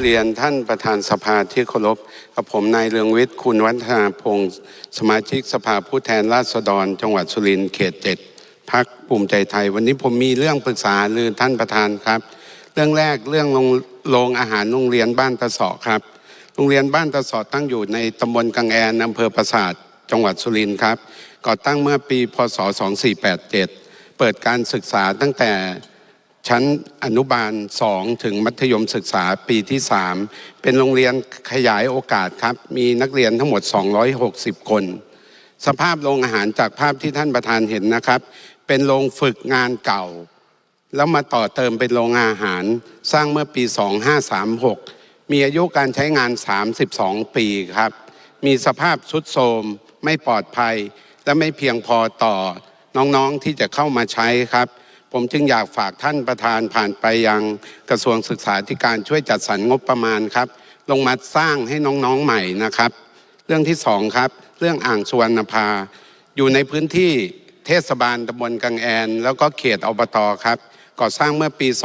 เรียนท่านประธานสภาที่เคารพกับผมนายเรืองวิทย์คุณวัฒนาพงศ์สมาชิกสภาผู้แทนราษฎร จังหวัดสุรินทร์เขตเจ็ดพักภูมิใจไทย วันนี้ผมมีเรื่องปรึกษาหรือท่านประธานครับ เรื่องแรกเรื่องโรงงอาหารโรงเรียนบ้านตะสอครับ โรงเรียนบ้านตะสอตั้งอยู่ในตำบลกังแอนอำเภอปราสาทจังหวัดสุรินทร์ครับก่อตั้งเมื่อปีพศ 2487 เปิดการศึกษาตั้งแต่ ชั้นอนุบาล 2 ถึงมัธยมศึกษาปีที่ 3 เป็นโรงเรียนขยายโอกาสครับ มีนักเรียนทั้งหมด 260 คน สภาพโรงอาหารจากภาพที่ท่านประธานเห็นนะครับ เป็นโรงฝึกงานเก่า แล้วมาต่อเติมเป็นโรงอาหาร สร้างเมื่อปี 2536 มีอายุการใช้งาน 32 ปีครับ มีสภาพทุดโทมไม่ปลอดภัย และไม่เพียงพอต่อน้องๆที่จะเข้ามาใช้ครับ ผมจึงอยากฝากท่านประธานผ่านไปยังกระทรวงศึกษาธิการช่วยจัดสรรงบประมาณครับ ลงมาสร้างให้น้องๆใหม่นะครับ เรื่องที่สองครับ เรื่องอ่างสุวรรณภา อยู่ในพื้นที่เทศบาลตำบลกังแอน แล้วก็เขตอบตครับ ก่อสร้างเมื่อปี2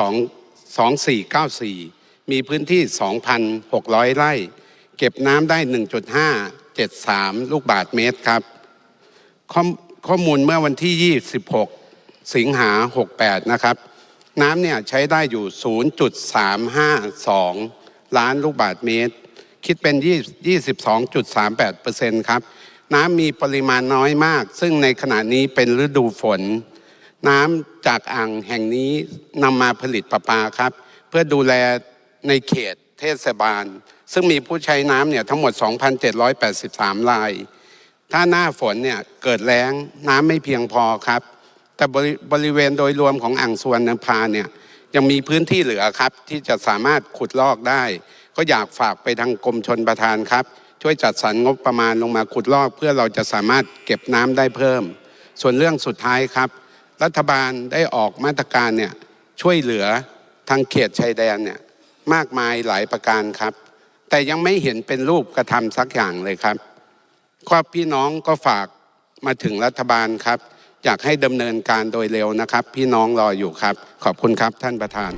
2494 มีพื้นที่ 2,600 ไร่ เก็บน้ำได้ 1.573 ลูกบาทเมตรครับ ข้อข้อมูลเมื่อวันที่ 26 สิงหา 68 นะครับ น้ำเนี่ยใช้ได้อยู่ 0.352 ล้านลูกบาทเมตร คิดเป็น 22.38%ครับ น้ำมีปริมาณน้อยมาก ซึ่งในขณะนี้เป็นฤดูฝน น้ำจากอ่างแห่งนี้นำมาผลิตประปาครับ เพื่อดูแลในเขตเทศบาล ซึ่งมีผู้ใช้น้ำเนี่ยทั้งหมด 2,783ราย ถ้าหน้าฝนเนี่ยเกิดแล้งน้ำไม่เพียงพอครับ แต่บริบริเวณโดยรวมของอ่างสวรรณภาเนี่ยยังมีพื้นที่เหลือครับ ที่จะสามารถขุดลอกได้ ก็อยากฝากไปทางกรมชนประทานครับ ช่วยจัดสรรงบประมาณลงมาขุดลอก เพื่อเราจะสามารถเก็บน้ำได้เพิ่ม ส่วนเรื่องสุดท้ายครับ รัฐบาลได้ออกมาตรการเนี่ยช่วยเหลือทางเขตชายแดนเนี่ยมากมายหลายประการครับ แต่ยังไม่เห็นเป็นรูปกระทำสักอย่างเลยครับก็พี่น้องก็ฝากมาถึงรัฐบาลครับ อยากให้ดำเนินการโดยเร็วนะครับ พี่น้องรออยู่ครับ ขอบคุณครับท่านประธาน